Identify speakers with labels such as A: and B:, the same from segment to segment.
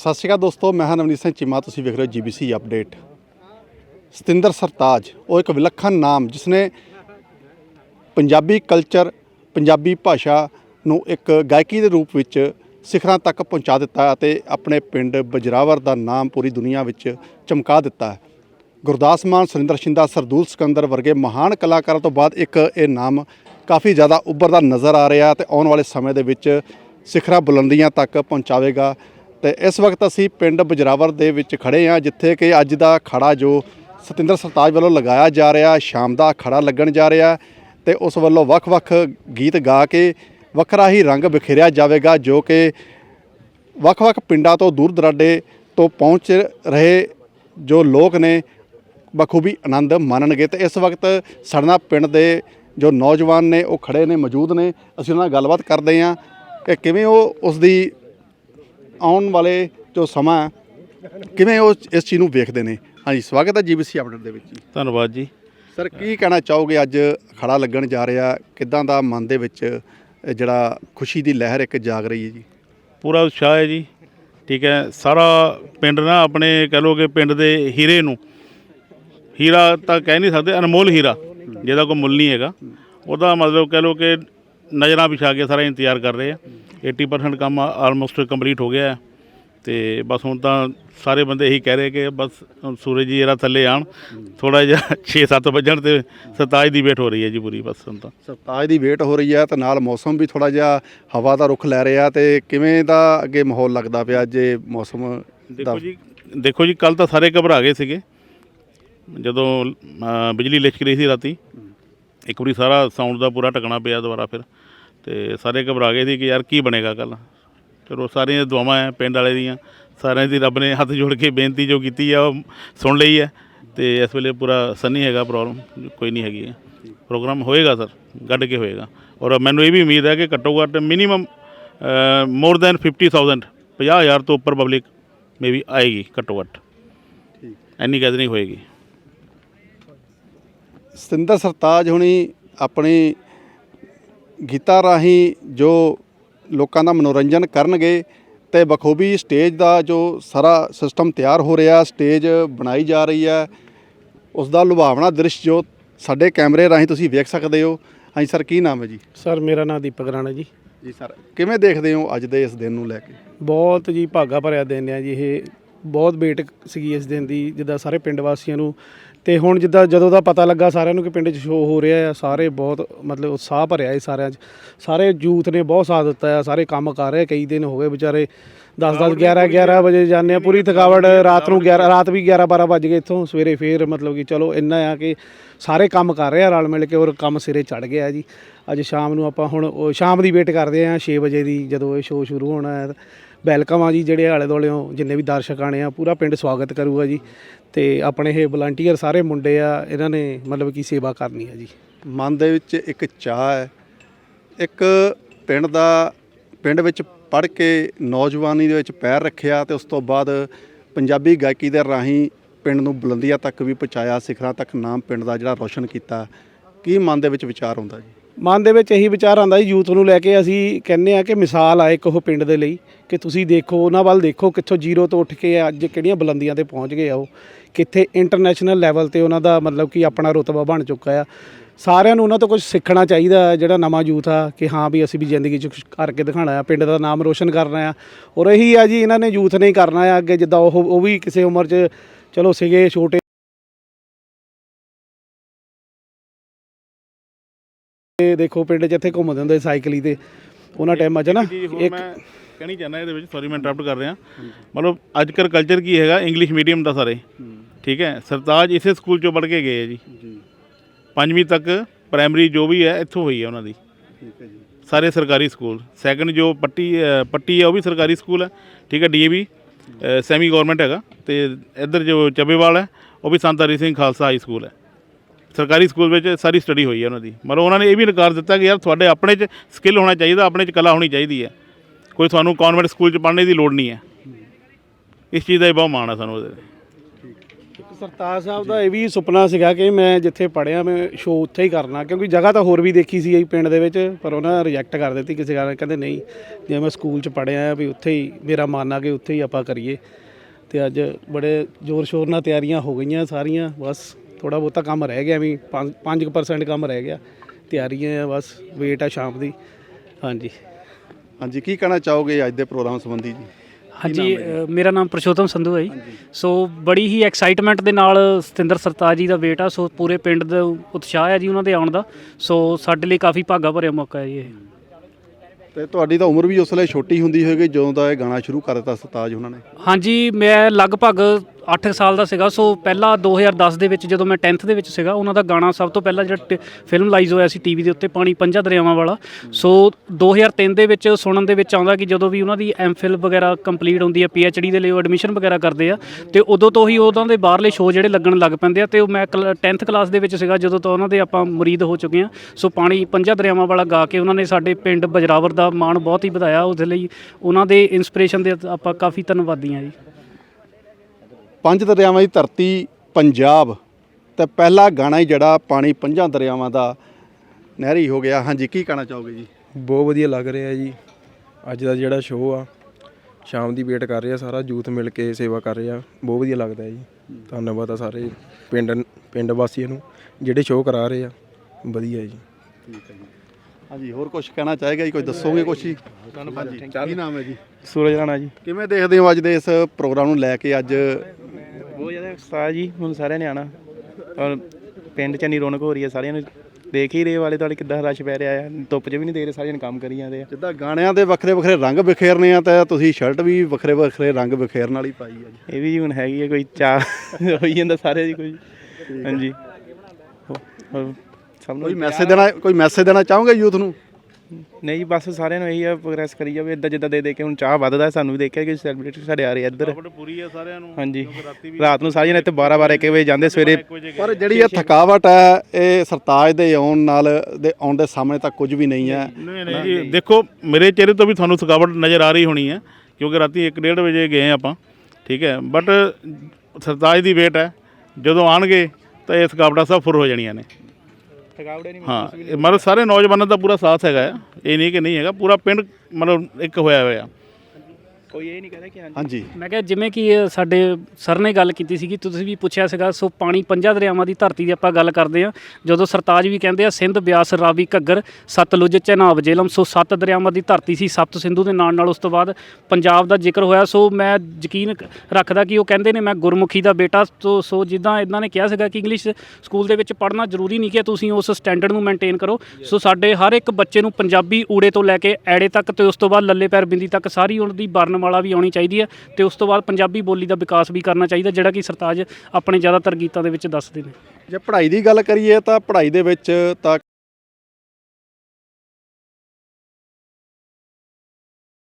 A: ਸਤਿ ਸ਼੍ਰੀ ਅਕਾਲ ਦੋਸਤੋ, ਮੈਂ ਹਾਂ ਨਵਨੀਤ ਸਿੰਘ ਚੀਮਾ, ਤੁਸੀਂ ਵੇਖ ਰਹੇ ਹੋ ਜੀਬੀਸੀ ਅਪਡੇਟ। ਸਤਿੰਦਰ ਸਰਤਾਜ, ਉਹ ਇੱਕ ਵਿਲੱਖਣ ਨਾਮ ਜਿਸਨੇ ਪੰਜਾਬੀ ਕਲਚਰ ਪੰਜਾਬੀ ਭਾਸ਼ਾ ਨੂੰ ਇੱਕ ਗਾਇਕੀ ਦੇ ਰੂਪ ਵਿੱਚ ਸਿਖਰਾਂ ਤੱਕ ਪਹੁੰਚਾ ਦਿੱਤਾ ਅਤੇ ਆਪਣੇ ਪਿੰਡ ਬਜਰਾਵਰ ਦਾ ਨਾਮ ਪੂਰੀ ਦੁਨੀਆ ਵਿੱਚ ਚਮਕਾ ਦਿੱਤਾ ਗੁਰਦਾਸ ਮਾਨ, ਸੁਰਿੰਦਰ ਸ਼ਿੰਦਾ, ਸਰਦੂਲ ਸਿਕੰਦਰ ਵਰਗੇ ਮਹਾਨ ਕਲਾਕਾਰਾਂ ਤੋਂ ਬਾਅਦ ਇੱਕ ਇਹ ਨਾਮ ਕਾਫੀ ਜ਼ਿਆਦਾ ਉੱਭਰਦਾ ਨਜ਼ਰ ਆ ਰਿਹਾ ਤੇ ਆਉਣ ਵਾਲੇ ਸਮੇਂ ਦੇ ਵਿੱਚ ਸਿਖਰਾਂ ਬੁਲੰਦੀਆਂ ਤੱਕ ਪਹੁੰਚਾਵੇਗਾ। ਤੇ ਇਸ ਵਕਤ ਅਸੀਂ ਪਿੰਡ ਬਜਰਾਵਰ ਦੇ ਵਿੱਚ ਖੜੇ ਹਾਂ, ਜਿੱਥੇ ਕਿ ਅੱਜ ਦਾ ਖੜਾ ਜੋ ਸਤਿੰਦਰ ਸਰਤਾਜ ਵੱਲੋਂ ਲਗਾਇਆ ਜਾ ਰਿਹਾ, ਸ਼ਾਮ ਦਾ ਖੜਾ ਲੱਗਣ ਜਾ ਰਿਹਾ ਤੇ ਉਸ ਵੱਲੋਂ ਵੱਖ-ਵੱਖ ਗੀਤ ਗਾ ਕੇ ਵੱਖਰਾ ਹੀ ਰੰਗ ਬਿਖੇਰਿਆ ਜਾਵੇਗਾ, ਜੋ ਕਿ ਵੱਖ-ਵੱਖ ਪਿੰਡਾਂ ਤੋਂ ਦੂਰ ਦਰਾਡੇ ਤੋਂ ਪਹੁੰਚ ਰਹੇ ਜੋ ਲੋਕ ਨੇ, ਬਖੂਬੀ ਆਨੰਦ ਮਾਣਨਗੇ। ਤੇ ਇਸ ਵਕਤ ਸਾਡੇ ਨਾਲ ਪਿੰਡ ਦੇ ਜੋ ਨੌਜਵਾਨ ਨੇ, ਉਹ ਖੜੇ ਨੇ, ਮੌਜੂਦ ਨੇ। ਅਸੀਂ ਉਹਨਾਂ ਨਾਲ ਗੱਲਬਾਤ ਕਰਦੇ ਹਾਂ ਕਿ ਕਿਵੇਂ ਉਹ ਉਸ ਦੀ ਆਉਣ ਵਾਲੇ ਜੋ ਸਮਾਂ ਕਿਵੇਂ ਉਹ ਇਸ ਚੀਜ਼ ਨੂੰ ਵੇਖਦੇ ਨੇ? ਹਾਂਜੀ ਸਵਾਗਤ ਹੈ ਜੀਬੀਸੀ ਅਪਡੇਟ ਦੇ ਵਿੱਚ ਜੀ।
B: ਧੰਨਵਾਦ ਜੀ।
A: ਸਰ ਕੀ ਕਹਿਣਾ ਚਾਹੋਗੇ? ਅੱਜ ਖੜਾ ਲੱਗਣ ਜਾ ਰਿਹਾ ਕਿਦਾਂ ਦਾ ਮਨ ਦੇ ਵਿੱਚ ਜਿਹੜਾ ਖੁਸ਼ੀ ਦੀ ਲਹਿਰ ਇੱਕ ਜਾਗ ਰਹੀ ਹੈ ਜੀ?
B: ਪੂਰਾ ਉਤਸ਼ਾਹ ਹੈ ਜੀ। ਠੀਕ ਹੈ ਸਾਰਾ ਪਿੰਡ ਨਾ ਆਪਣੇ ਕਹ ਲੋ ਕਿ ਪਿੰਡ ਦੇ ਹੀਰੇ ਨੂੰ ਹੀਰਾ ਤਾਂ ਕਹਿ ਨਹੀਂ ਸਕਦੇ ਅਨਮੋਲ ਹੀਰਾ ਜਿਹਦਾ ਕੋਈ ਮੁੱਲ ਨਹੀਂ ਹੈਗਾ। ਉਹਦਾ ਮਤਲਬ ਕਹ ਲੋ ਕਿ ਨਜ਼ਰਾਂ ਵਿਛਾ ਕੇ ਸਾਰਾ ਇੰਤਜ਼ਾਰ ਕਰ ਰਹੇ ਆ। 80% ਕੰਮ ਆਲਮੋਸਟ ਕੰਪਲੀਟ ਹੋ ਗਿਆ ਹੈ। ਤੇ ਬਸ ਹੁਣ ਤਾਂ ਸਾਰੇ ਬੰਦੇ ਇਹੀ ਕਹਿ ਰਹੇ ਕਿ ਬਸ ਹੁਣ ਸੂਰਜ ਜੀ ਜਿਹੜਾ ਥੱਲੇ ਆਣ ਥੋੜਾ ਜਿਹਾ 6-7 ਵਜਣ ਤੇ ਸਤਾਜ ਦੀ ਵੇਟ ਹੋ ਰਹੀ ਹੈ ਜੀ ਪੂਰੀ ਬਸ ਹੁਣ ਤਾਂ।
A: ਸਰਤਾਜ ਦੀ ਵੇਟ ਹੋ ਰਹੀ ਹੈ ਤੇ ਨਾਲ ਮੌਸਮ ਵੀ ਥੋੜਾ ਜਿਹਾ ਹਵਾ ਦਾ ਰੁਖ ਲੈ ਰਿਹਾ ਤੇ ਕਿਵੇਂ ਦਾ ਅੱਗੇ ਮਾਹੌਲ ਲੱਗਦਾ ਪਿਆ ਜੇ ਮੌਸਮ
B: ਦੇਖੋ ਜੀ ਦੇਖੋ ਜੀ ਕੱਲ ਤਾਂ ਸਾਰੇ ਘਬਰਾ ਗਏ ਸੀਗੇ। ਜਦੋਂ ਬਿਜਲੀ ਲਿਸ਼ਕ ਰਹੀ ਸੀ ਰਾਤੀ। ਇੱਕ ਵਾਰੀ ਸਾਰਾ ਸਾਊਂਡ ਦਾ ਪੂਰਾ ਟਕਣਾ ਪਿਆ ਦੁਬਾਰਾ ਫਿਰ ਤੇ ਸਾਰੇ ਘਬਰਾ ਗਏ ਸੀ ਕਿ ਯਾਰ ਕੀ ਬਣੇਗਾ ਕੱਲ ਚਲੋ ਸਾਰੀਆਂ ਦੁਆਵਾਂ ਹੈ ਪਿੰਡ ਵਾਲੇ ਦੀਆਂ ਸਾਰਿਆਂ ਦੀ ਰੱਬ ਨੇ ਹੱਥ ਜੋੜ ਕੇ ਬੇਨਤੀ ਜੋ ਕੀਤੀ ਆ ਉਹ ਸੁਣ ਲਈ ਹੈ ਤੇ ਇਸ ਵੇਲੇ ਪੂਰਾ ਸੰਨੀ ਹੈਗਾ ਪ੍ਰੋਬਲਮ ਕੋਈ ਨਹੀਂ ਹੈਗੀ ਪ੍ਰੋਗਰਾਮ ਹੋਏਗਾ ਸਰ ਗੱਡ ਕੇ ਹੋਏਗਾ। ਔਰ ਮੈਨੂੰ ਇਹ ਵੀ ਉਮੀਦ ਹੈ ਕਿ ਘੱਟੋ ਘੱਟ ਮਿਨੀਮਮ ਮੋਰ ਦੈਨ 50000 50000 ਤੋਂ ਉੱਪਰ ਪਬਲਿਕ ਮੇ ਵੀ ਆਏਗੀ ਘੱਟੋ ਘੱਟ। ਇੰਨੀ ਗੈਦਰਿੰਗ ਹੋਏਗੀ।
A: ਸਤਿੰਦਰ ਸਰਤਾਜ ਹੁਣੀ ਆਪਣੀ ਗੀਤਾਂ ਰਾਹੀਂ ਜੋ ਲੋਕਾਂ ਦਾ ਮਨੋਰੰਜਨ ਕਰਨਗੇ ਤੇ ਬਖੂਬੀ ਸਟੇਜ ਦਾ ਜੋ ਸਾਰਾ ਸਿਸਟਮ ਤਿਆਰ ਹੋ ਰਿਹਾ ਸਟੇਜ ਬਣਾਈ ਜਾ ਰਹੀ ਹੈ ਉਸ ਦਾ ਲੁਭਾਵਣਾ ਦ੍ਰਿਸ਼ ਜੋ ਸਾਡੇ ਕੈਮਰੇ ਰਾਹੀਂ ਤੁਸੀਂ ਵੇਖ ਸਕਦੇ ਹੋ। ਹਾਂਜੀ ਸਰ ਕੀ ਨਾਮ ਹੈ ਜੀ?
C: ਸਰ ਮੇਰਾ ਨਾਮ ਦੀਪਕ ਰਾਣਾ ਜੀ।
A: ਜੀ ਸਰ ਕਿਵੇਂ ਦੇਖਦੇ ਹੋ ਅੱਜ ਦੇ ਇਸ ਦਿਨ ਨੂੰ ਲੈ ਕੇ?
C: ਬਹੁਤ ਜੀ ਭਾਗਾ ਭਰਿਆ ਦਿਨ ਆ ਜੀ ਇਹ। ਬਹੁਤ ਵੇਟ ਸੀਗੀ ਇਸ ਦਿਨ ਦੀ ਜਿੱਦਾਂ ਸਾਰੇ ਪਿੰਡ ਵਾਸੀਆਂ ਨੂੰ। ਤੇ ਹੁਣ ਜਿੱਦਾਂ ਜਦੋਂ ਦਾ ਪਤਾ ਲੱਗਾ ਸਾਰਿਆਂ ਨੂੰ ਕਿ ਪਿੰਡ 'ਚ ਸ਼ੋਅ ਹੋ ਰਿਹਾ ਆ ਸਾਰੇ ਬਹੁਤ ਮਤਲਬ ਉਤਸ਼ਾਹ ਭਰਿਆ ਇਹ ਸਾਰਿਆਂ 'ਚ। ਸਾਰੇ ਯੂਥ ਨੇ ਬਹੁਤ ਸਾਥ ਦਿੱਤਾ ਆ ਸਾਰੇ ਕੰਮ ਕਰ ਰਹੇ ਕਈ ਦਿਨ ਹੋ ਗਏ ਵਿਚਾਰੇ। 10 10 11 11 ਵਜੇ ਜਾਂਦੇ ਆ ਪੂਰੀ ਥਕਾਵਟ ਰਾਤ ਨੂੰ 11 ਰਾਤ ਵੀ 11 12 ਵੱਜ ਗਏ ਇੱਥੋਂ ਸਵੇਰੇ ਫੇਰ ਮਤਲਬ ਕਿ ਚਲੋ ਇੰਨਾ ਆ ਕਿ ਸਾਰੇ ਕੰਮ ਕਰ ਰਹੇ ਆ ਰਲ ਮਿਲ ਕੇ ਔਰ ਕੰਮ ਸਿਰੇ ਚੜ ਗਿਆ ਜੀ। ਅੱਜ ਸ਼ਾਮ ਨੂੰ ਆਪਾਂ ਹੁਣ ਸ਼ਾਮ ਦੀ ਵੇਟ ਕਰਦੇ ਆ 6 ਵਜੇ ਦੀ ਜਦੋਂ ਇਹ ਸ਼ੋਅ ਸ਼ੁਰੂ ਹੋਣਾ ਹੈ। ਵੈਲਕਮ ਆ ਜੀ ਜਿਹੜੇ ਆਲੇ ਦੁਆਲਿਓਂ ਜਿੰਨੇ ਵੀ ਦਰਸ਼ਕ ਆਣੇ ਆ, ਪੂਰਾ ਪਿੰਡ ਸਵਾਗਤ ਕਰੂਗਾ ਜੀ। ਤੇ ਆਪਣੇ ਇਹ ਵਲੰਟੀਅਰ ਸਾਰੇ ਮੁੰਡੇ ਆ, ਇਹਨਾਂ ਨੇ ਮਤਲਬ ਕਿ ਸੇਵਾ ਕਰਨੀ ਹੈ ਜੀ।
A: ਮਨ ਦੇ ਵਿੱਚ ਇੱਕ ਚਾਹ ਹੈ। ਇੱਕ ਪਿੰਡ ਦਾ, ਪਿੰਡ ਵਿੱਚ ਪੜ ਕੇ ਨੌਜਵਾਨੀ ਦੇ ਵਿੱਚ ਪੈਰ ਰੱਖਿਆ ਤੇ ਉਸ ਤੋਂ ਬਾਅਦ ਪੰਜਾਬੀ ਗਾਇਕੀ ਦੇ ਰਾਹੀਂ ਪਿੰਡ ਨੂੰ ਬੁਲੰਦੀਆਂ ਤੱਕ ਵੀ ਪਹੁੰਚਾਇਆ, ਸਿਖਰਾਂ ਤੱਕ ਨਾਮ ਪਿੰਡ ਦਾ ਜਿਹੜਾ ਰੋਸ਼ਨ ਕੀਤਾ। ਕੀ ਮਨ ਦੇ ਵਿੱਚ ਵਿਚਾਰ ਹੁੰਦਾ ਜੀ?
C: ਮਨ ਦੇ ਵਿੱਚ ਇਹੀ ਵਿਚਾਰ ਆਉਂਦਾ ਜੀ ਯੂਥ ਨੂੰ ਲੈ ਕੇ ਅਸੀਂ ਕਹਿੰਦੇ ਆ ਕਿ ਮਿਸਾਲ ਆ ਇੱਕ ਉਹ ਪਿੰਡ ਦੇ ਲਈ, ਕਿ ਤੁਸੀਂ ਦੇਖੋ, ਉਹਨਾਂ ਵੱਲ ਦੇਖੋ ਕਿੱਥੋਂ ਜ਼ੀਰੋ ਤੋਂ ਉੱਠ ਕੇ ਅੱਜ ਕਿਹੜੀਆਂ ਬੁਲੰਦੀਆਂ ਤੇ ਪਹੁੰਚ ਗਏ ਆ ਉਹ, ਕਿੱਥੇ ਇੰਟਰਨੈਸ਼ਨਲ ਲੈਵਲ ਤੇ ਉਹਨਾਂ ਦਾ ਮਤਲਬ ਕਿ ਆਪਣਾ ਰੁਤਬਾ ਬਣ ਚੁੱਕਾ ਆ। ਸਾਰਿਆਂ ਨੂੰ ਉਹਨਾਂ ਤੋਂ ਕੁਝ ਸਿੱਖਣਾ ਚਾਹੀਦਾ ਜਿਹੜਾ ਨਵਾਂ ਯੂਥ ਆ, ਕਿ ਹਾਂ ਵੀ ਅਸੀਂ ਵੀ ਜ਼ਿੰਦਗੀ 'ਚ ਕੁਝ ਕਰਕੇ ਦਿਖਾਣਾ ਆ, ਪਿੰਡ ਦਾ ਨਾਮ ਰੋਸ਼ਨ ਕਰਨਾ ਆ। ਔਰ ਇਹੀ ਆ ਜੀ, ਇਹਨਾਂ ਨੇ ਯੂਥ ਨੇ ਹੀ ਕਰਨਾ ਆ, ਅੱਗੇ ਜਿੱਦਾਂ ਉਹ ਉਹ ਵੀ ਕਿਸੇ ਉਮਰ 'ਚ ਚਲੋ ਸੀਗੇ, ਛੋਟੇ ਤੇ ਦੇਖੋ ਪਿੰਡ 'ਚ ਇੱਥੇ ਘੁੰਮਦੇ ਹੁੰਦੇ ਸਾਈਕਲੀ ਤੇ। ਉਹਨਾਂ ਟਾਈਮਾਂ 'ਚ ਨਾ ਇੱਕ
B: ਕਹਿਣੀ ਚਾਹੁੰਦਾ ਇਹਦੇ ਵਿੱਚ ਸੌਰੀ ਮੈਂ ਇੰਟਰਰਪਟ ਕਰ ਰਿਹਾ। ਮਤਲਬ ਅੱਜ ਕੱਲ੍ਹ ਕਲਚਰ ਕੀ ਹੈਗਾ? ਇੰਗਲਿਸ਼ ਮੀਡੀਅਮ ਦਾ ਸਾਰੇ। ਠੀਕ ਹੈ? ਸਰਤਾਜ ਇਸੇ ਸਕੂਲ ਚੋਂ ਪੜ੍ਹ ਕੇ ਗਏ ਹੈ ਜੀ। ਪੰਜਵੀਂ ਤੱਕ ਪ੍ਰਾਇਮਰੀ ਜੋ ਵੀ ਹੈ ਇੱਥੋਂ ਹੋਈ ਹੈ ਉਹਨਾਂ ਦੀ।
A: ਠੀਕ ਹੈ ਜੀ।
B: ਸਾਰੇ ਸਰਕਾਰੀ ਸਕੂਲ ਸੈਕੰਡ ਜੋ ਪੱਟੀ ਪੱਟੀ ਹੈ ਉਹ ਵੀ ਸਰਕਾਰੀ ਸਕੂਲ ਹੈ। ਠੀਕ ਹੈ? ਡੀਏਵੀ ਸੈਮੀ ਗਵਰਨਮੈਂਟ ਹੈਗਾ। ਤੇ ਇੱਧਰ ਜੋ ਚੱਬੇਵਾਲ ਹੈ ਉਹ ਵੀ ਸੰਤ ਹਰੀ ਸਿੰਘ ਖਾਲਸਾ ਹਾਈ ਸਕੂਲ ਹੈ। ਸਰਕਾਰੀ ਸਕੂਲ ਵਿੱਚ ਸਾਰੀ ਸਟੱਡੀ ਹੋਈ ਹੈ ਉਹਨਾਂ ਦੀ। ਮਤਲਬ ਉਹਨਾਂ ਨੇ ਇਹ ਵੀ ਨਕਾਰ ਦਿੱਤਾ ਕਿ ਯਾਰ ਤੁਹਾਡੇ ਆਪਣੇ 'ਚ ਸਕਿੱਲ ਹੋਣਾ ਚਾਹੀਦਾ, ਆਪਣੇ 'ਚ ਕਲਾ ਹੋਣੀ ਚਾਹੀਦੀ ਹੈ। ਕੋਈ ਤੁਹਾਨੂੰ ਕਨਵੈਂਟ ਸਕੂਲ 'ਚ ਪੜ੍ਹਨੇ ਦੀ ਲੋੜ ਨਹੀਂ ਹੈ। ਇਸ ਚੀਜ਼ ਦਾ ਹੀ ਬਹੁਤ ਮਾਣ ਹੈ ਸਾਨੂੰ ਉਹਦੇ ਤੇ।
C: ਸਰਤਾਜ ਸਾਹਿਬ ਦਾ ਇਹ ਵੀ ਸੁਪਨਾ ਸੀਗਾ ਕਿ ਮੈਂ ਜਿੱਥੇ ਪੜਿਆ ਮੈਂ ਸ਼ੋਅ ਉੱਥੇ ਹੀ ਕਰਨਾ, ਕਿਉਂਕਿ ਜਗ੍ਹਾ ਤਾਂ ਹੋਰ ਵੀ ਦੇਖੀ ਸੀ ਇਹ ਪਿੰਡ ਦੇ ਵਿੱਚ, ਪਰ ਉਹਨਾਂ ਰਿਜੈਕਟ ਕਰ ਦਿੱਤੀ ਕਿਸੇ ਗੱਲ ਕਹਿੰਦੇ ਨਹੀਂ, ਜੇ ਮੈਂ ਸਕੂਲ 'ਚ ਪੜਿਆ ਵੀ ਉੱਥੇ ਹੀ, ਮੇਰਾ ਮਨ ਆ ਕਿ ਉੱਥੇ ਹੀ ਆਪਾਂ ਕਰੀਏ। ਤੇ ਅੱਜ ਬੜੇ ਜ਼ੋਰ ਸ਼ੋਰ ਨਾਲ ਤਿਆਰੀਆਂ ਹੋ ਗਈਆਂ ਸਾਰੀਆਂ, ਬਸ ਥੋੜਾ ਬਹੁਤਾ ਕੰਮ ਰਹਿ ਗਿਆ ਵੀ 5% ਕੰਮ ਰਹਿ ਗਿਆ। ਤਿਆਰੀਆਂ ਆ ਬਸ ਵੇਟ ਆ ਸ਼ਾਮ ਦੀ। ਹਾਂਜੀ।
A: ਹਾਂਜੀ ਕੀ ਕਹਿਣਾ ਚਾਹੋਗੇ ਅੱਜ ਦੇ ਪ੍ਰੋਗਰਾਮ ਸੰਬੰਧੀ ਜੀ?
D: ਹਾਂਜੀ ਮੇਰਾ ਨਾਮ ਪ੍ਰਸ਼ੋਤਮ ਸੰਧੂ ਹੈ ਜੀ। ਸੋ ਬੜੀ ਹੀ ਐਕਸਾਈਟਮੈਂਟ ਦੇ ਨਾਲ ਸਤਿੰਦਰ ਸਰਤਾਜ ਜੀ ਦਾ ਬੇਟਾ ਸੋ ਪੂਰੇ ਪਿੰਡ ਦਾ ਉਤਸ਼ਾਹ ਹੈ ਜੀ ਉਹਨਾਂ ਦੇ ਆਉਣ ਦਾ। ਸੋ ਸਾਡੇ ਲਈ ਕਾਫੀ ਭਾਗਾ ਭਰਿਆ ਮੌਕਾ ਹੈ ਜੀ ਇਹ।
A: ਤੇ ਤੁਹਾਡੀ ਤਾਂ ਉਮਰ ਵੀ ਉਸ ਵੇਲੇ ਛੋਟੀ ਹੁੰਦੀ ਹੋਏਗੀ ਜਦੋਂ ਦਾ ਇਹ ਗਾਣਾ ਸ਼ੁਰੂ ਕਰ ਦਿੱਤਾ ਸਰਤਾਜ ਉਹਨਾਂ ਨੇ।
D: ਹਾਂਜੀ ਮੈਂ ਲਗਭਗ 8 ਸਾਲ ਦਾ ਸੀਗਾ, ਸੋ ਪਹਿਲਾਂ 2010 ਦੇ ਵਿੱਚ ਜਦੋਂ ਮੈਂ 10th ਦੇ ਵਿੱਚ ਸੀਗਾ, ਉਹਨਾਂ ਦਾ ਗਾਣਾ ਸਭ ਤੋਂ ਪਹਿਲਾਂ ਜਿਹੜਾ ਫਿਲਮ ਲਾਈਜ਼ ਹੋਇਆ ਸੀ ਟੀਵੀ ਦੇ ਉੱਤੇ, ਪਾਣੀ ਪੰਜਾਂ ਦਰਿਆਵਾਂ ਵਾਲਾ। ਸੋ 2003 ਦੇ ਵਿੱਚ ਸੁਣਨ ਦੇ ਵਿੱਚ ਆਉਂਦਾ ਕਿ ਜਦੋਂ ਵੀ ਉਹਨਾਂ ਦੀ ਐਮਫਿਲ ਵਗੈਰਾ ਕੰਪਲੀਟ ਹੁੰਦੀ ਹੈ ਪੀਐਚਡੀ ਦੇ ਲਈ ਉਹ ਐਡਮਿਸ਼ਨ ਵਗੈਰਾ ਕਰਦੇ ਆ, ਤੇ ਉਦੋਂ ਤੋਂ ਹੀ ਉਹਨਾਂ ਦੇ ਬਾਹਰਲੇ ਸ਼ੋਅ ਜਿਹੜੇ ਲੱਗਣ ਲੱਗ ਪੈਂਦੇ ਆ, ਤੇ ਉਹ ਮੈਂ 10th ਕਲਾਸ ਦੇ ਵਿੱਚ ਸੀਗਾ, ਜਦੋਂ ਤੋਂ ਉਹਨਾਂ ਦੇ ਆਪਾਂ ਮੁਰੀਦ ਹੋ ਚੁੱਕੇ ਆ। ਸੋ ਪਾਣੀ ਪੰਜਾਂ ਦਰਿਆਵਾਂ ਵਾਲਾ ਗਾ ਕੇ ਉਹਨਾਂ ਨੇ ਸਾਡੇ ਪਿੰਡ ਬਜਰਾਵਰ ਦਾ ਮਾਣ ਬਹੁਤ ਹੀ ਵਧਾਇਆ ਉਸ ਲਈ ਉਹਨਾਂ ਦੇ ਇਨਸਪੀਰੇਸ਼ਨ ਦੇ ਆਪਾਂ ਕਾਫੀ ਧੰਨਵਾਦੀ ਹਾਂ ਜੀ।
A: ਪੰਜ ਦਰਿਆਵਾਂ ਦੀ ਧਰਤੀ ਪੰਜਾਬ ਤੇ ਪਹਿਲਾ ਗਾਣਾ ਹੀ ਜਿਹੜਾ ਪਾਣੀ ਪੰਜਾਂ ਦਰਿਆਵਾਂ ਦਾ ਨਹਿਰੀ ਹੋ ਗਿਆ। ਹਾਂਜੀ ਕੀ ਕਹਿਣਾ ਚਾਹੋਗੇ ਜੀ?
E: ਬਹੁਤ ਵਧੀਆ ਲੱਗ ਰਿਹਾ ਜੀ। ਅੱਜ ਦਾ ਜਿਹੜਾ ਸ਼ੋਅ ਆ ਸ਼ਾਮ ਦੀ ਵੇਟ ਕਰ ਰਿਹਾ ਸਾਰਾ ਯੂਥ ਮਿਲ ਕੇ ਸੇਵਾ ਕਰ ਰਿਹਾ। ਬਹੁਤ ਵਧੀਆ ਲੱਗਦਾ ਹੈ ਜੀ। ਧੰਨਵਾਦ ਆ ਸਾਰੇ ਪਿੰਡ ਪਿੰਡ ਵਾਸੀਆਂ ਨੂੰ ਜਿਹੜੇ ਸ਼ੋਅ ਕਰਾ ਰਹੇ ਆ। ਵਧੀਆ ਜੀ।
A: ਹਾਂਜੀ ਹੋਰ ਕੁਝ ਕਹਿਣਾ ਚਾਹੇਗਾ ਜੀ? ਕੋਈ ਦੱਸੋਗੇ ਕੁਝ ਜੀ? ਕੀ ਨਾਮ ਹੈ ਜੀ?
E: ਸੂਰਜ ਰਾਣਾ ਜੀ।
A: ਕਿਵੇਂ ਦੇਖਦੇ ਹੋ ਅੱਜ ਦੇ ਇਸ ਪ੍ਰੋਗਰਾਮ ਨੂੰ ਲੈ ਕੇ? ਅੱਜ
F: ਬਹੁਤ ਜ਼ਿਆਦਾ ਉਤਸ਼ਾਹ ਜੀ ਹੁਣ ਸਾਰਿਆਂ ਨੇ ਆਣਾ ਔਰ ਪਿੰਡ 'ਚ ਇੰਨੀ ਰੌਣਕ ਹੋ ਰਹੀ ਹੈ ਸਾਰਿਆਂ ਨੂੰ ਦੇਖ ਹੀ ਰਹੇ ਵਾਲੇ ਤੁਹਾਡੇ ਕਿੱਦਾਂ ਰਸ਼ ਪੈ ਰਿਹਾ ਹੈ ਧੁੱਪ 'ਚ ਵੀ ਨਹੀਂ ਦੇਖ ਰਹੇ ਸਾਰਿਆਂ ਨੇ ਕੰਮ ਕਰੀ ਜਾਂਦੇ ਆ।
A: ਜਿੱਦਾਂ ਗਾਣਿਆਂ ਦੇ ਵੱਖਰੇ ਵੱਖਰੇ ਰੰਗ ਬਿਖੇਰਨੇ ਆ ਤਾਂ ਤੁਸੀਂ ਸ਼ਰਟ ਵੀ ਵੱਖਰੇ ਵੱਖਰੇ ਰੰਗ ਬਿਖੇਰਨ ਵਾਲੀ ਪਾਈ ਆ ਜੀ।
F: ਇਹ ਵੀ ਜੀ ਹੁਣ ਹੈਗੀ ਹੈ ਕੋਈ ਚਾਹ ਹੋਈ ਜਾਂਦਾ ਸਾਰੇ ਦੀ ਕੋਈ। ਹਾਂਜੀ। ਹੋ- ਹੋਰ ਸਭ ਨੂੰ
A: ਕੋਈ ਮੈਸੇਜ ਦੇਣਾ ਕੋਈ ਮੈਸੇਜ ਦੇਣਾ ਚਾਹੋਗੇ ਯੂਥ ਨੂੰ?
F: ਨਹੀਂ ਬਸ ਸਾਰਿਆਂ ਨੂੰ ਇਹੀ ਆ ਪ੍ਰੋਗਰੈਸ ਕਰੀ ਜਾਵੇ ਇਦਾਂ ਜਿੱਦਾਂ ਦੇ ਦੇ ਕੇ ਹੁਣ ਚਾਹ ਵੱਧਦਾ ਸਾਨੂੰ ਵੀ ਦੇਖਿਆ ਕਿ ਸੈਲੀਬ੍ਰਿਟੀ ਸਾਡੇ ਆ ਰਹੇ ਆ ਇੱਧਰ।
B: ਪੂਰੀ ਹੈ ਸਾਰਿਆਂ ਨੂੰ
F: ਹਾਂਜੀ। ਰਾਤ ਨੂੰ ਸਾਰਿਆਂ ਨੇ ਇੱਥੇ 12 12 1 ਵਜੇ ਜਾਂਦੇ ਸਵੇਰੇ।
A: ਪਰ ਜਿਹੜੀ ਇਹ ਥਕਾਵਟ ਹੈ ਇਹ ਸਰਤਾਜ ਦੇ ਆਉਣ ਨਾਲ ਦੇ ਆਉਣ ਦੇ ਸਾਹਮਣੇ ਤਾਂ ਕੁਝ ਵੀ ਨਹੀਂ ਹੈ।
B: ਨਹੀਂ ਨਹੀਂ ਜੀ ਦੇਖੋ ਮੇਰੇ ਚਿਹਰੇ ਤੋਂ ਵੀ ਤੁਹਾਨੂੰ ਥਕਾਵਟ ਨਜ਼ਰ ਆ ਰਹੀ ਹੋਣੀ ਹੈ ਕਿਉਂਕਿ ਰਾਤੀ 1:30 ਵਜੇ ਗਏ ਆਪਾਂ ਠੀਕ ਹੈ। ਬਟ ਸਰਤਾਜ ਦੀ ਵੇਟ ਹੈ ਜਦੋਂ ਆਣਗੇ ਤਾਂ ਇਹ ਥਕਾਵਟਾਂ ਸਭ ਫੁਰ ਹੋ ਜਾਣੀਆਂ ਨੇ।
F: ਥਕਾਵੜੇ ਨਹੀਂ
B: ਹਾਂ ਇਹ ਮਤਲਬ ਸਾਰੇ ਨੌਜਵਾਨਾਂ ਦਾ ਪੂਰਾ ਸਾਥ ਹੈਗਾ ਹੈ। ਇਹ ਨਹੀਂ ਕਿ ਨਹੀਂ ਹੈਗਾ ਪੂਰਾ ਪਿੰਡ ਮਤਲਬ ਇੱਕ ਹੋਇਆ ਹੋਇਆ
F: ਕੋਈ ਇਹ ਨਹੀਂ ਕਹਿੰਦਾ ਕਿ ਹਾਂਜੀ।
A: ਹਾਂਜੀ।
D: ਮੈਂ ਕਿਹਾ ਜਿਵੇਂ ਕਿ ਸਾਡੇ ਸਰ ਨੇ ਗੱਲ ਕੀਤੀ ਸੀਗੀ ਤੁਸੀਂ ਵੀ ਪੁੱਛਿਆ ਸੀਗਾ ਸੋ ਪਾਣੀ ਪੰਜਾਂ ਦਰਿਆਵਾਂ ਦੀ ਧਰਤੀ ਦੀ ਆਪਾਂ ਗੱਲ ਕਰਦੇ ਆ ਜਦੋਂ ਸਰਤਾਜ ਵੀ ਕਹਿੰਦੇ ਆ ਸਿੰਧ ਬਿਆਸ ਰਾਵੀ ਘੱਗਰ ਸਤਲੁਜ ਚਨਾਬ ਜੇਲਮ। ਸੋ ਸੱਤ ਦਰਿਆਵਾਂ ਦੀ ਧਰਤੀ ਸੀ ਸਪਤ ਸਿੰਧੂ ਦੇ ਨਾਲ ਨਾਲ ਉਸ ਤੋਂ ਬਾਅਦ ਪੰਜਾਬ ਦਾ ਜ਼ਿਕਰ ਹੋਇਆ। ਸੋ ਮੈਂ ਯਕੀਨ ਰੱਖਦਾ ਕਿ ਉਹ ਕਹਿੰਦੇ ਨੇ ਮੈਂ ਗੁਰਮੁਖੀ ਦਾ ਬੇਟਾ। ਸੋ ਸੋ ਜਿੱਦਾਂ ਇਹਨਾਂ ਨੇ ਕਿਹਾ ਸੀਗਾ ਕਿ ਇੰਗਲਿਸ਼ ਸਕੂਲ ਦੇ ਵਿੱਚ ਪੜ੍ਹਨਾ ਜ਼ਰੂਰੀ ਨਹੀਂ ਕਿ ਤੁਸੀਂ ਉਸ ਸਟੈਂਡਰਡ ਨੂੰ ਮੇਨਟੇਨ ਕਰੋ। ਸੋ ਸਾਡੇ ਹਰ ਇੱਕ ਬੱਚੇ ਨੂੰ ਪੰਜਾਬੀ ਊੜੇ ਤੋਂ ਲੈ ਕੇ ਐੜੇ ਤੱਕ ਤੇ ਉਸ ਤੋਂ ਬਾਅਦ ਲੱਲੇ ਪੈਰ ਬਿੰਦੀ ਤੱਕ ਸਾਰੀ ਉਹਨਾਂ ਦੀ ਵਰਨਮਾਲਾ ਵੀ ਆਉਣੀ ਚਾਹੀਦੀ ਹੈ ਤੇ ਉਸ ਤੋਂ ਬਾਅਦ ਪੰਜਾਬੀ ਬੋਲੀ ਦਾ ਵਿਕਾਸ ਵੀ ਕਰਨਾ ਚਾਹੀਦਾ, ਜਿਹੜਾ ਕਿ ਸਰਤਾਜ ਆਪਣੇ ਜ਼ਿਆਦਾਤਰ ਗੀਤਾਂ ਦੇ ਵਿੱਚ ਦੱਸਦੇ ਨੇ।
A: ਜੇ ਪੜ੍ਹਾਈ ਦੀ ਗੱਲ ਕਰੀਏ ਤਾਂ ਪੜ੍ਹਾਈ ਦੇ ਵਿੱਚ ਤਾਂ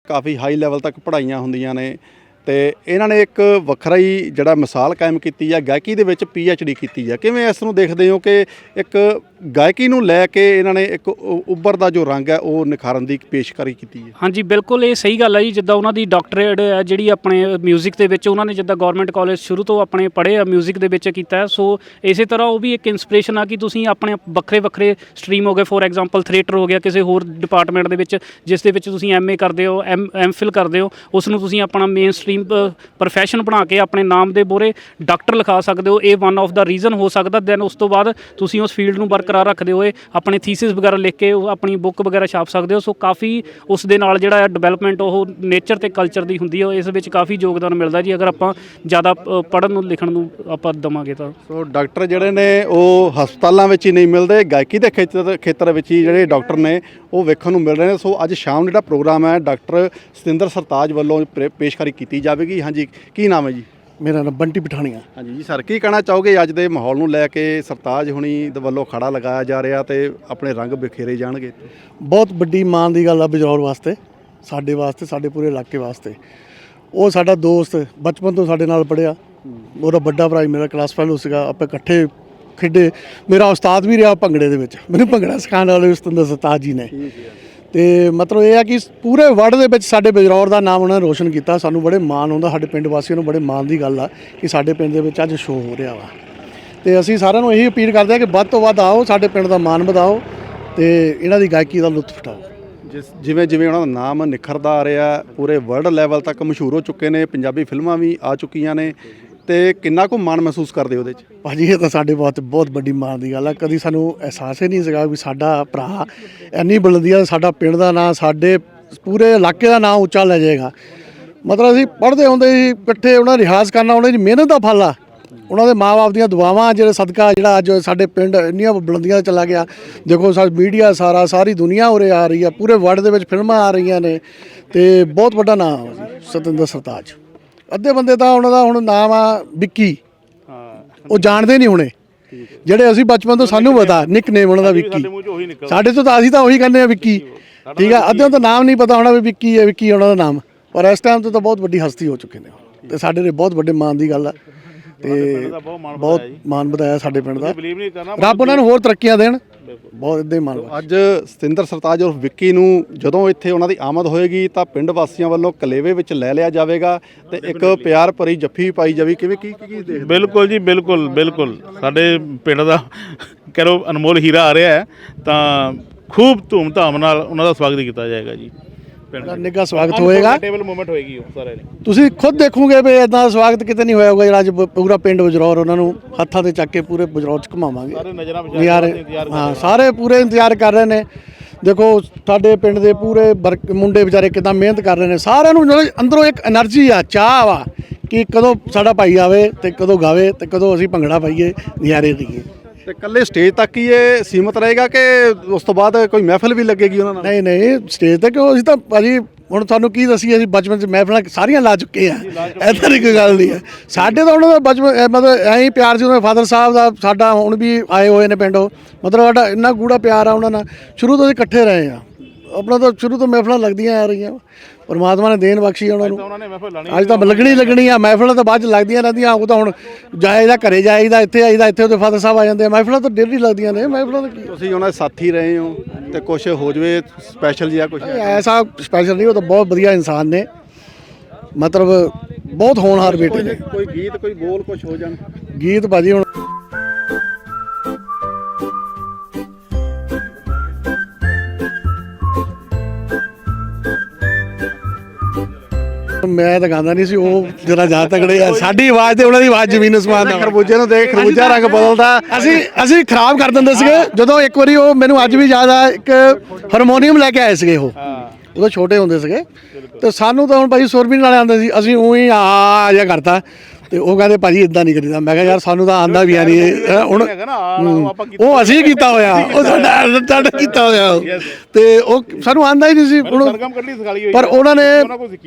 A: ਕਾਫੀ ਹਾਈ ਲੈਵਲ ਤੱਕ ਪੜ੍ਹਾਈਆਂ ਹੁੰਦੀਆਂ ਨੇ ਤੇ ਇਹਨਾਂ ਨੇ ਇੱਕ ਵੱਖਰਾ ਹੀ ਜਿਹੜਾ ਮਿਸਾਲ ਕਾਇਮ ਕੀਤੀ ਹੈ, ਗਾਇਕੀ ਦੇ ਵਿੱਚ ਪੀ ਐਚ ਡੀ ਕੀਤੀ ਹੈ। ਕਿਵੇਂ ਇਸ ਨੂੰ ਦੇਖਦੇ ਹੋ ਕਿ ਇੱਕ ਗਾਇਕੀ ਨੂੰ ਲੈ ਕੇ ਇਹਨਾਂ ਨੇ ਇੱਕ ਉ- ਉੱਭਰਦਾ ਜੋ ਰੰਗ ਹੈ ਉਹ ਨਿਖਾਰਨ ਦੀ ਪੇਸ਼ਕਾਰੀ ਕੀਤੀ ਹੈ
D: ਹਾਂਜੀ ਬਿਲਕੁਲ ਇਹ ਸਹੀ ਗੱਲ ਹੈ ਜੀ ਜਿੱਦਾਂ ਉਹਨਾਂ ਦੀ ਡਾਕਟਰੇਟ ਹੈ ਜਿਹੜੀ ਆਪਣੇ 뮤직 ਦੇ ਵਿੱਚ ਉਹਨਾਂ ਨੇ ਜਿੱਦਾਂ ਗਵਰਨਮੈਂਟ ਕਾਲਜ ਸ਼ੁਰੂ ਤੋਂ ਆਪਣੇ ਪੜ੍ਹੇ ਆ 뮤직 ਦੇ ਵਿੱਚ ਕੀਤਾ ਹੈ ਸੋ ਇਸੇ ਤਰ੍ਹਾਂ ਉਹ ਵੀ ਇੱਕ ਇਨਸਪੀਰੇਸ਼ਨ ਆ ਕਿ ਤੁਸੀਂ ਆਪਣੇ ਵੱਖਰੇ ਵੱਖਰੇ ਸਟਰੀਮ ਹੋ ਗਏ ਫੋਰ ਐਗਜ਼ਾਮਪਲ ਥੀਏਟਰ ਹੋ ਗਿਆ ਕਿਸੇ ਹੋਰ ਡਿਪਾਰਟਮੈਂਟ ਦੇ ਵਿੱਚ ਜਿਸ ਦੇ ਵਿੱਚ ਤੁਸੀਂ ਐਮਏ ਕਰਦੇ ਹੋ ਐਮ ਐਮਫਿਲ ਕਰਦੇ ਹੋ ਉਸ ਨੂੰ ਤੁਸੀਂ ਆਪਣਾ ਮੇਨ ਸਟਰੀਮ ਪ੍ਰੋਫੈਸ਼ਨ ਬਣਾ ਕੇ ਆਪਣੇ ਨਾਮ ਦੇ ਬੋਰੇ ਡਾਕਟਰ ਲਿਖਾ ਸਕਦੇ ਹੋ ਇਹ ਵਨ ਆਫ ਦਾ ਰੀਜ਼ਨ ਹੋ ਸਕਦਾ ਦੈਨ ਉਸ ਤੋਂ ਬਾਅਦ ਤੁਸੀਂ ਉਸ ਫੀਲਡ ਨੂੰ ਬਰਕਰਾਰ ਰੱਖਦੇ ਹੋਏ ਆਪਣੇ ਥੀਸਿਸ ਵਗੈਰਾ ਲਿਖ ਕੇ ਉਹ ਆਪਣੀ ਬੁੱਕ ਵਗੈਰਾ ਛਾਪ ਸਕਦੇ ਹੋ। ਸੋ ਕਾਫੀ ਉਸ ਦੇ ਨਾਲ ਜਿਹੜਾ ਡਿਵੈਲਪਮੈਂਟ ਉਹ ਨੇਚਰ ਤੇ ਕਲਚਰ ਦੀ ਹੁੰਦੀ ਹੈ। ਇਸ ਵਿੱਚ ਕਾਫੀ ਯੋਗਦਾਨ ਮਿਲਦਾ ਜੀ। ਅਗਰ ਆਪਾਂ ਜ਼ਿਆਦਾ ਪੜ੍ਹਨ ਨੂੰ, ਲਿਖਣ ਨੂੰ ਆਪਾਂ ਦਵਾਂਗੇ ਤਾਂ।
A: ਸੋ ਡਾਕਟਰ ਜਿਹੜੇ ਨੇ, ਉਹ ਹਸਪਤਾਲਾਂ ਵਿੱਚ ਹੀ ਨਹੀਂ ਮਿਲਦੇ। ਗਾਇਕੀ ਦੇ ਖੇਤਰ ਖੇਤਰ ਵਿੱਚ ਹੀ ਜਿਹੜੇ ਡਾਕਟਰ ਨੇ, ਉਹ ਵੇਖਣ ਨੂੰ ਮਿਲ ਰਹੇ ਨੇ। ਸੋ ਅੱਜ ਸ਼ਾਮ ਜਿਹੜਾ ਪ੍ਰੋਗਰਾਮ ਹੈ ਡਾਕਟਰ ਸਤਿੰਦਰ ਸਰਤਾਜ ਵੱਲੋਂ ਪ੍ਰੇ- ਪੇਸ਼ਕਾਰੀ ਕੀਤੀ ਜਾਵੇਗੀ। ਹਾਂਜੀ, ਕੀ ਨਾਮ ਹੈ ਜੀ?
C: ਮੇਰਾ ਨਾਮ ਬੰਟੀ ਪਠਾਣੀਆ।
A: ਹਾਂਜੀ ਜੀ ਸਰ ਕੀ ਕਹਿਣਾ ਚਾਹੋਗੇ ਅੱਜ ਦੇ ਮਾਹੌਲ ਨੂੰ ਲੈ ਕੇ ਸਰਤਾਜ ਹੁਣੀ ਦੇ ਵੱਲੋਂ ਖੜਾ ਲਗਾਇਆ ਜਾ ਰਿਹਾ ਤੇ ਆਪਣੇ ਰੰਗ ਬਿਖੇਰੇ ਜਾਣਗੇ?
G: ਬਹੁਤ ਵੱਡੀ ਮਾਣ ਦੀ ਗੱਲ ਆ ਬਜੌਰ ਵਾਸਤੇ ਸਾਡੇ ਵਾਸਤੇ ਸਾਡੇ ਪੂਰੇ ਇਲਾਕੇ ਵਾਸਤੇ। ਉਹ ਸਾਡਾ ਦੋਸਤ ਬਚਪਨ ਤੋਂ ਸਾਡੇ ਨਾਲ ਪੜਿਆ ਉਹਦਾ ਵੱਡਾ ਭਰਾ ਮੇਰਾ ਕਲਾਸ ਫੈਲੋ ਸੀਗਾ ਆਪਾਂ ਇਕੱਠੇ ਖੇਡੇ। ਮੇਰਾ ਉਸਤਾਦ ਵੀ ਰਿਹਾ ਭੰਗੜੇ ਦੇ ਵਿੱਚ। ਮੈਨੂੰ ਭੰਗੜਾ ਸਿਖਾਉਣ ਵਾਲੇ ਉਸਤੰਦਰ ਸਰਤਾਜ ਜੀ ਨੇ। ਤੇ ਮਤਲਬ ਇਹ ਆ ਕਿ ਪੂਰੇ ਵਰਲਡ ਦੇ ਵਿੱਚ ਸਾਡੇ ਬਜਰੌਰ ਦਾ ਨਾਮ ਉਹਨਾਂ ਨੇ ਰੋਸ਼ਨ ਕੀਤਾ। ਸਾਨੂੰ ਬੜੇ ਮਾਣ ਹੁੰਦਾ, ਸਾਡੇ ਪਿੰਡ ਵਾਸੀਆਂ ਨੂੰ ਬੜੇ ਮਾਣ ਦੀ ਗੱਲ ਆ ਕਿ ਸਾਡੇ ਪਿੰਡ ਦੇ ਵਿੱਚ ਅੱਜ ਸ਼ੋਅ ਹੋ ਰਿਹਾ ਵਾ। ਤੇ ਅਸੀਂ ਸਾਰਿਆਂ ਨੂੰ ਇਹੀ ਅਪੀਲ ਕਰਦੇ ਆ ਕਿ ਵੱਧ ਤੋਂ ਵੱਧ ਆਓ, ਸਾਡੇ ਪਿੰਡ ਦਾ ਮਾਣ ਵਧਾਓ ਤੇ ਇਹਨਾਂ ਦੀ ਗਾਇਕੀ ਦਾ ਲੁਤਫ ਉਠਾਓ।
A: ਜਿਸ ਜਿਵੇਂ ਜਿਵੇਂ ਉਹਨਾਂ ਦਾ ਨਾਮ ਨਿਖਰਦਾ ਆ ਰਿਹਾ, ਪੂਰੇ ਵਰਲਡ ਲੈਵਲ ਤੱਕ ਮਸ਼ਹੂਰ ਹੋ ਚੁੱਕੇ ਨੇ, ਪੰਜਾਬੀ ਫਿਲਮਾਂ ਵੀ ਆ ਚੁੱਕੀਆਂ ਨੇ। ਤੇ ਕਿੰਨਾ ਕੁ ਮਾਣ ਮਹਿਸੂਸ ਕਰਦੇ ਉਹਦੇ 'ਚ?
G: ਭਾਜੀ, ਇਹ ਤਾਂ ਸਾਡੇ ਬਹੁਤ ਬਹੁਤ ਵੱਡੀ ਮਾਣ ਦੀ ਗੱਲ ਆ। ਕਦੀ ਸਾਨੂੰ ਅਹਿਸਾਸ ਹੀ ਨਹੀਂ ਸੀਗਾ ਵੀ ਸਾਡਾ ਭਰਾ ਇੰਨੀ ਬੁਲੰਦੀਆਂ ਸਾਡਾ ਪਿੰਡ ਦਾ ਨਾਂ, ਸਾਡੇ ਪੂਰੇ ਇਲਾਕੇ ਦਾ ਨਾਂ ਉੱਚਾ ਲੈ ਜਾਏਗਾ। ਮਤਲਬ ਅਸੀਂ ਪੜ੍ਹਦੇ ਹੁੰਦੇ ਸੀ, ਇਕੱਠੇ ਉਹਨਾਂ ਰਿਹਾਜ਼ ਕਰਨਾ, ਉਹਨਾਂ ਦੀ ਮਿਹਨਤ ਦਾ ਫਲ ਆ। ਉਹਨਾਂ ਦੇ ਮਾਪੇ ਦੀਆਂ ਦੁਆਵਾਂ, ਜਿਹੜੇ ਸਦਕਾ ਜਿਹੜਾ ਅੱਜ ਸਾਡੇ ਪਿੰਡ ਇੰਨੀਆਂ ਬੁਲੰਦੀਆਂ ਤੇ ਚਲਾ ਗਿਆ। ਦੇਖੋ, ਸਾ ਮੀਡੀਆ ਸਾਰਾ, ਸਾਰੀ ਦੁਨੀਆ ਉਰੇ ਆ ਰਹੀ ਆ, ਪੂਰੇ ਵਰਲਡ ਦੇ ਵਿੱਚ ਫਿਲਮਾਂ ਆ ਰਹੀਆਂ ਨੇ ਤੇ ਬਹੁਤ ਵੱਡਾ ਨਾਮ ਸਤਿੰਦਰ ਸਰਤਾਜ। ਅੱਧੇ ਬੰਦੇ ਤਾਂ ਉਹਨਾਂ ਦਾ ਹੁਣ ਨਾਮ ਆ ਵਿੱਕੀ। ਉਹ ਜਾਣਦੇ ਨਹੀਂ ਹੁਣੇ। ਜਿਹੜੇ ਅਸੀਂ ਬਚਪਨ ਤੋਂ ਸਾਨੂੰ ਪਤਾ ਨਿਕਨੇਮ ਉਹਨਾਂ ਦਾ ਵਿੱਕੀ।
B: ਸਾਡੇ ਮੂੰਹ 'ਚ ਉਹੀ ਨਿਕਲ
G: ਸਾਡੇ ਤੋਂ ਤਾਂ ਅਸੀਂ ਤਾਂ ਉਹੀ ਕਹਿੰਦੇ ਆ ਵਿੱਕੀ। ਠੀਕ ਆ ਅੱਧਿਆਂ ਨੂੰ ਤਾਂ ਨਾਮ ਨਹੀਂ ਪਤਾ ਹੋਣਾ ਵੀ ਵਿੱਕੀ ਹੈ ਵਿੱਕੀ ਉਹਨਾਂ ਦਾ ਨਾਮ। ਪਰ ਇਸ ਟਾਈਮ ਤੇ ਤਾਂ ਬਹੁਤ ਵੱਡੀ ਹਸਤੀ ਹੋ ਚੁੱਕੇ ਨੇ ਉਹ। ਤੇ ਸਾਡੇ ਲਈ ਬਹੁਤ ਵੱਡੇ ਮਾਣ ਦੀ ਗੱਲ ਆ। ਤੇ
B: ਦਾ ਬਹੁਤ ਮਾਣ
G: ਬਹੁਤ ਮਾਣ ਵਧਾਇਆ ਸਾਡੇ ਪਿੰਡ ਦਾ।
B: ਬਲੀਵ ਨਹੀਂ ਕਰਨਾ
G: ਰੱਬ ਉਹਨਾਂ ਨੂੰ ਹੋਰ ਤਰੱਕੀਆਂ ਦੇਣ। ਬਹੁਤ ਇਦਾਂ ਹੀ ਵਧਾਇਆ।
A: ਅੱਜ ਸਤਿੰਦਰ ਸਰਤਾਜ ਔਰ ਵਿੱਕੀ ਨੂੰ ਜਦੋਂ ਇੱਥੇ ਉਹਨਾਂ ਦੀ ਆਮਦ ਹੋਏਗੀ ਤਾਂ ਪਿੰਡ ਵਾਸੀਆਂ ਵੱਲੋਂ ਕਲੇਵੇ ਵਿੱਚ ਲੈ ਲਿਆ ਜਾਵੇਗਾ ਤੇ ਇੱਕ ਪਿਆਰ ਭਰੀ ਜੱਫੀ ਪਾਈ ਜਾਵੇ। ਕਿਵੇਂ ਕੀ ਕੀ ਦੇਖਦੇ
B: ਬਿਲਕੁਲ ਜੀ ਬਿਲਕੁਲ ਬਿਲਕੁਲ। ਸਾਡੇ ਪਿੰਡ ਦਾ ਕਰੋ ਅਨਮੋਲ ਹੀਰਾ ਆ ਰਿਹਾ ਹੈ ਤਾਂ ਖੂਬ ਧੂਮ-ਧਾਮ ਨਾਲ ਉਹਨਾਂ ਦਾ ਸਵਾਗਤ ਕੀਤਾ ਜਾਏਗਾ ਜੀ।
G: ਨਿੱਘਾ ਸਵਾਗਤ ਹੋਏਗਾ।
B: ਟੇਬਲ ਮੂਵਮੈਂਟ ਹੋਏਗੀ ਉਹ ਸਾਰਿਆਂ ਨੇ
G: ਤੁਸੀਂ ਖੁਦ ਦੇਖੋਗੇ ਵੀ ਇਦਾਂ ਸਵਾਗਤ ਕਿਤੇ ਨਹੀਂ ਹੋਇਆ ਹੋਗਾ ਅੱਜ ਪੂਰਾ ਪਿੰਡ ਬਜਰੌਰ ਉਹਨਾਂ ਨੂੰ ਹੱਥਾਂ ਤੇ ਚੱਕ ਕੇ ਪੂਰੇ ਬਜਰੌਰ ਚ ਘਮਾਵਾਂਗੇ।
B: ਸਾਰੇ
G: ਹਾਂ ਸਾਰੇ ਪੂਰੇ ਇੰਤਜ਼ਾਰ ਕਰ ਰਹੇ ਨੇ। ਦੇਖੋ ਸਾਡੇ ਪਿੰਡ ਦੇ ਪੂਰੇ ਮੁੰਡੇ ਵਿਚਾਰੇ ਕਿਦਾਂ ਮਿਹਨਤ ਕਰ ਰਹੇ ਨੇ। ਸਾਰਿਆਂ ਨੂੰ ਅੰਦਰੋਂ ਇੱਕ એનર્ਜੀ ਆ ਚਾਹ ਆ ਕਿ ਕਦੋਂ ਸਾਡਾ ਭਾਈ ਆਵੇ ਤੇ ਕਦੋਂ ਗਾਵੇ ਤੇ ਕਦੋਂ ਅਸੀਂ ਭੰਗੜਾ ਪਾਈਏ ਨਿਆਰੇ ਲਈਏ।
A: ਤੇ ਇਕੱਲੇ ਸਟੇਜ ਤੱਕ ਹੀ ਇਹ ਸੀਮਤ ਰਹੇਗਾ ਕਿ ਉਸ ਤੋਂ ਬਾਅਦ ਕੋਈ ਮਹਿਫਿਲ ਵੀ ਲੱਗੇਗੀ ਉਹਨਾਂ ਨਾਲ?
G: ਨਹੀਂ ਨਹੀਂ ਸਟੇਜ ਤੇ ਕਿਉਂ? ਅਸੀਂ ਤਾਂ ਭਾਜੀ ਹੁਣ ਤੁਹਾਨੂੰ ਕੀ ਦਸੀਏ ਅਸੀਂ ਬਚਪਨ ਚ ਮਹਿਫਲਾਂ ਸਾਰੀਆਂ ਲਾ ਚੁੱਕੇ ਆ। ਐਦਾਂ ਦੀ ਕੋਈ ਗੱਲ ਨਹੀਂ ਹੈ। ਸਾਡੇ ਤਾਂ ਉਹਨਾਂ ਦਾ ਬਚਪਨ ਇਹ ਮਤਲਬ ਐਂ ਹੀ ਪਿਆਰ ਸੀ ਉਹਨਾਂ ਦੇ ਫਾਦਰ ਸਾਹਿਬ ਦਾ ਸਾਡਾ ਹੁਣ ਵੀ ਆਏ ਹੋਏ ਨੇ ਪਿੰਡੋਂ। ਮਤਲਬ ਸਾਡਾ ਇੰਨਾ ਗੂੜਾ ਪਿਆਰ ਆ ਉਹਨਾਂ ਨਾਲ। ਸ਼ੁਰੂ ਤੋਂ ਅਸੀਂ ਇਕੱਠੇ ਰਹੇ ਆ। ਆਪਣਾ ਤਾਂ ਸ਼ੁਰੂ ਤੋਂ ਮਹਿਫਲਾਂ ਲੱਗਦੀਆਂ ਆ ਰਹੀਆਂ। ਪਰਮਾਤਮਾ ਨੇ ਦੇਣ ਬਖਸ਼ੀ ਉਹਨਾਂ ਨੂੰ।
B: ਉਹਨਾਂ ਨੇ ਮਹਿਫਲ ਲਾਣੀ
G: ਅੱਜ ਤਾਂ ਲੱਗਣੀ ਲੱਗਣੀ ਆ ਮਹਿਫਲਾਂ ਤਾਂ ਬਾਅਦ ਚ ਲੱਗਦੀਆਂ ਰਹਿੰਦੀਆਂ ਉਹ ਤਾਂ ਹੁਣ ਜਾਏਦਾ ਘਰੇ ਜਾਈਦਾ ਇੱਥੇ ਆਈਦਾ ਇੱਥੇ ਉਹਦੇ ਫਾਦਰ ਸਾਹਿਬ ਆ ਜਾਂਦੇ ਆ। ਮਹਿਫਲਾਂ ਤਾਂ ਡੇਲੀ ਲੱਗਦੀਆਂ ਨੇ ਮਹਿਫਲਾਂ ਕੀ?
A: ਤੁਸੀਂ ਉਹਨਾਂ ਦੇ ਸਾਥੀ ਰਹੇ ਹੋ ਤੇ ਕੁਝ ਹੋ ਜਵੇ ਸਪੈਸ਼ਲ ਜਿਹਾ ਕੁਝ
G: ਐਸਾ ਸਪੈਸ਼ਲ ਨਹੀਂ ਉਹ ਤਾਂ ਬਹੁਤ ਵਧੀਆ ਇਨਸਾਨ ਨੇ। ਮਤਲਬ ਬਹੁਤ ਹੋਣਹਾਰ ਬੇਟੇ ਨੇ।
A: ਕੋਈ ਗੀਤ ਕੋਈ ਬੋਲ ਕੁਝ ਹੋ ਜਾਣ।
G: ਗੀਤ ਬਾਜੀ ਹੁਣ ਮੈਂ ਤਾਂ ਗਾਉਂਦਾ ਨਹੀਂ ਸੀ ਉਹ ਜਰਾ ਜਾ ਤਕੜੇ ਆ ਸਾਡੀ ਆਵਾਜ਼ ਤੇ ਉਹਨਾਂ ਦੀ ਆਵਾਜ਼ ਜ਼ਮੀਨ ਅਸਮਾਨ ਦਾ
A: ਖਰਬੂਜੇ ਨੂੰ ਦੇਖ ਖਰਬੂਜਾ ਰੰਗ ਬਦਲਦਾ।
G: ਅਸੀਂ ਅਸੀਂ ਖਰਾਬ ਕਰ ਦਿੰਦੇ ਸੀਗੇ ਜਦੋਂ ਇੱਕ ਵਾਰੀ ਉਹ ਮੈਨੂੰ ਅੱਜ ਵੀ ਯਾਦ ਆ ਇੱਕ ਹਾਰਮੋਨੀਅਮ ਲੈ ਕੇ ਆਏ ਸੀਗੇ ਉਹ। ਉਦੋਂ ਛੋਟੇ ਹੁੰਦੇ ਸੀਗੇ। ਤੇ ਸਾਨੂੰ ਤਾਂ ਹੁਣ ਭਾਈ ਸੁਰ ਵੀ ਨਹੀਂ ਨਾਲੇ ਆਉਂਦੇ ਸੀ ਅਸੀਂ ਉਹੀ ਆ ਜਿਹਾ ਕਰਤਾ। ਤੇ ਉਹ ਕਹਿੰਦੇ ਭਾਜੀ ਇਦਾਂ ਨਹੀਂ ਕਰੀਦਾ। ਮੈਂ ਕਿਹਾ ਯਾਰ ਸਾਨੂੰ ਤਾਂ ਆਂਦਾ ਵੀ ਆ ਨਹੀਂ। ਇਹ, ਹੁਣ
B: ਹੈਗਾ ਨਾ ਆਹ ਉਹ ਆਪਾਂ ਕੀਤਾ
G: ਉਹ ਅਸੀਂ ਕੀਤਾ ਹੋਇਆ। ਉਹ ਸਾਡਾ ਸਾਡਾ ਕੀਤਾ ਹੋਇਆ। ਤੇ ਉਹ ਸਾਨੂੰ ਆਂਦਾ ਹੀ ਨਹੀਂ ਸੀ। ਹੁਣ
B: ਸਰਗਮ ਹੋਈ
G: ਪਰ। ਉਹਨਾਂ ਨੇ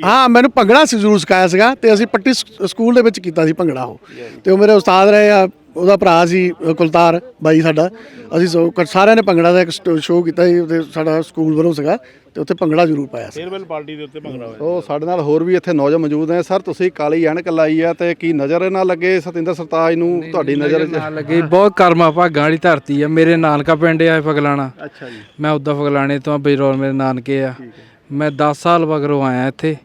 G: ਹਾਂ ਮੈਨੂੰ ਭੰਗੜਾ ਜ਼ਰੂਰ ਸਿਖਾਇਆ ਸੀਗਾ ਤੇ ਅਸੀਂ ਪੱਟੀ ਸਕੂਲ ਦੇ ਵਿੱਚ ਕੀਤਾ ਸੀ ਭੰਗੜਾ ਉਹ। ਤੇ ਉਹ ਮੇਰੇ ਉਸਤਾਦ ਰਹੇ ਆ। ਉਹਦਾ ਭਰਾ ਸੀ ਅ, ਕੁਲਤਾਰ ਬਾਈ ਸਾਡਾ। ਅਸੀਂ ਸੋ- ਕ- ਸਾਰਿਆਂ ਨੇ ਭੰਗੜਾ ਦਾ ਇੱਕ ਸ਼ੋਅ ਕੀਤਾ ਸੀ ਤੇ ਸਾਡਾ ਸਕੂਲ ਵੱਲੋਂ ਸੀਗਾ ਤੇ ਉੱਥੇ ਭੰਗੜਾ ਜ਼ਰੂਰ ਪਾਇਆ ਸੀ।
B: ਫੇਅਰਵੈਲ ਪਾਰਟੀ ਦੇ ਉੱਤੇ ਭੰਗੜਾ ਹੋਇਆ।
A: ਉਹ ਸਾਡੇ ਨਾਲ ਹੋਰ ਵੀ ਇੱਥੇ ਨੌਜਵਾਨ ਮੌਜੂਦ ਨੇ। ਸਰ ਤੁਸੀਂ ਕਾਲੀ ਐਨਕ ਲਾਈ ਆ ਤੇ ਕੀ ਨਜ਼ਰ ਨਾ ਲੱਗੇ ਸਤਿੰਦਰ ਸਰਤਾਜ ਨੂੰ? ਤੁਹਾਡੀ ਨਜ਼ਰ
H: ਨਾ ਲੱਗੇ। ਬਹੁਤ ਕਰਮਾ ਭਾਗਾਂ ਵਾਲੀ ਧਰਤੀ ਆ। ਮੇਰੇ ਨਾਨਕਾ ਪਿੰਡ ਆ ਫਗਲਾਣਾ।
A: ਅੱਛਾ ਜੀ।
H: ਮੈਂ ਉੱਦਾਂ ਫਗਲਾਣੇ ਤੋਂ ਆ, ਬਜਰੌਰ ਮੇਰੇ ਨਾਨਕੇ ਆ। ਮੈਂ 10 ਸਾਲ ਮਗਰੋਂ ਆਇਆ ਇੱਥੇ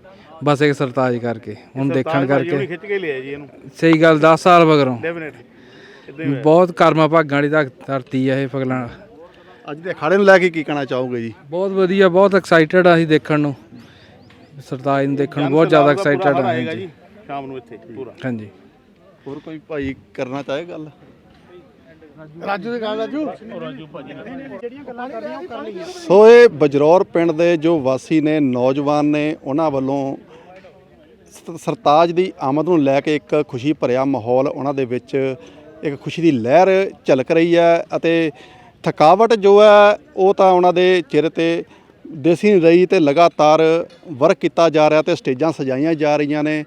H: ਬਸ ਇੱਕ ਸਰਤਾਜ ਕਰਕੇ। ਹੁਣ ਦੇਖਣ ਕਰਕੇ।
B: ਖਿੱਚ ਕੇ ਲਿਆ ਜੀ ਇਹਨੂੰ।
H: ਸਹੀ ਗੱਲ 10 ਸਾਲ ਮਗਰੋਂ।
B: ਡੈਫੀਨਿਟਲੀ
H: ਬਹੁਤ ਕਰਮਾ ਭਾਗਾਂ ਵਾਲੀ ਧਰ- ਧਰਤੀ ਆ ਇਹ ਫਗਲਾਣਾ
A: ਅੱਜ ਦੇ ਅਖਾੜੇ ਨੂੰ ਲੈ ਕੇ ਕੀ ਕਹਿਣਾ ਚਾਹੋਗੇ ਜੀ?
H: ਬਹੁਤ ਵਧੀਆ ਬਹੁਤ ਐਕਸਾਈਟਡ ਆ ਅਸੀਂ ਦੇਖਣ ਨੂੰ। ਸਰਤਾਜ ਨੂੰ ਦੇਖਣ ਨੂੰ ਬਹੁਤ ਜ਼ਿਆਦਾ ਐਕਸਾਈਟਡ ਆ
B: ਆਏਗਾ
H: ਹਾਂਜੀ।
B: ਜੀ ਸ਼ਾਮ ਨੂੰ ਇੱਥੇ ਪੂਰਾ।
H: ਹਾਂਜੀ।
A: ਹੋਰ ਕੋਈ ਭਾਈ ਕਰਨਾ ਚਾਹੇ ਗੱਲ?
G: ਰਾਜੂ ਦੇ ਗੱਲ ਰਾਜੂ।
A: ਸੋ ਇਹ ਬਜਰੌਰ ਪਿੰਡ ਦੇ ਜੋ ਵਾਸੀ ਨੇ ਨੌਜਵਾਨ ਨੇ ਉਹਨਾਂ ਵੱਲੋਂ ਸ- ਸਰਤਾਜ ਦੀ ਆਮਦ ਨੂੰ ਲੈ ਕੇ ਇੱਕ ਖੁਸ਼ੀ ਭਰਿਆ ਮਾਹੌਲ ਉਹਨਾਂ ਦੇ ਵਿੱਚ ਇੱਕ ਖੁਸ਼ੀ ਦੀ ਲਹਿਰ ਝਲਕ ਰਹੀ ਹੈ ਅਤੇ ਥਕਾਵਟ ਜੋ ਹੈ, ਉਹ ਤਾਂ ਉਹਨਾਂ ਦੇ ਚਿਹਰੇ ਤੇ ਦੇਸੀ ਰਹੀ ਤੇ ਲਗਾਤਾਰ ਵਰਕ ਕੀਤਾ ਜਾ ਰਿਹਾ ਤੇ ਸਟੇਜਾਂ ਸਜਾਈਆਂ ਜਾ ਰਹੀਆਂ ਨੇ,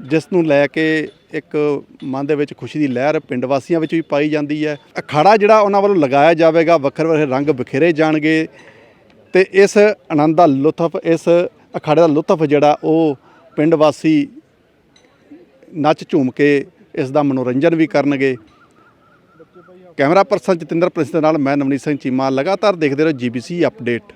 A: ਜਿਸ ਨੂੰ ਲੈ ਕੇ ਇੱਕ ਮਨ ਦੇ ਵਿੱਚ ਖੁਸ਼ੀ ਦੀ ਲਹਿਰ ਪਿੰਡ ਵਾਸੀਆਂ ਵਿੱਚ ਵੀ ਪਾਈ ਜਾਂਦੀ ਹੈ। ਅਖਾੜਾ ਜਿਹੜਾ ਉਹਨਾਂ ਵੱਲੋਂ ਲਗਾਇਆ ਜਾਵੇਗਾ, ਵੱਖਰੇ ਵੱਖਰੇ ਰੰਗ ਬਖੇਰੇ ਜਾਣਗੇ ਤੇ ਇਸ ਆਨੰਦ ਦਾ ਲੁਤਫ, ਇਸ ਅਖਾੜੇ ਦਾ ਲੁਤਫ ਜਿਹੜਾ ਉਹ ਪਿੰਡ ਵਾਸੀ ਨੱਚ ਝੂਮ ਕੇ ਇਸ ਦਾ ਮਨੋਰੰਜਨ ਵੀ ਕਰਨਗੇ। ਕੈਮਰਾ ਪਰਸਨ ਜਤਿੰਦਰ ਪ੍ਰਿੰਸ ਦੇ ਨਾਲ ਮੈਂ ਨਵਨੀਤ ਸਿੰਘ ਚੀਮਾ, ਲਗਾਤਾਰ ਦੇਖਦੇ ਰਹੋ ਜੀਬੀਸੀ ਅਪਡੇਟ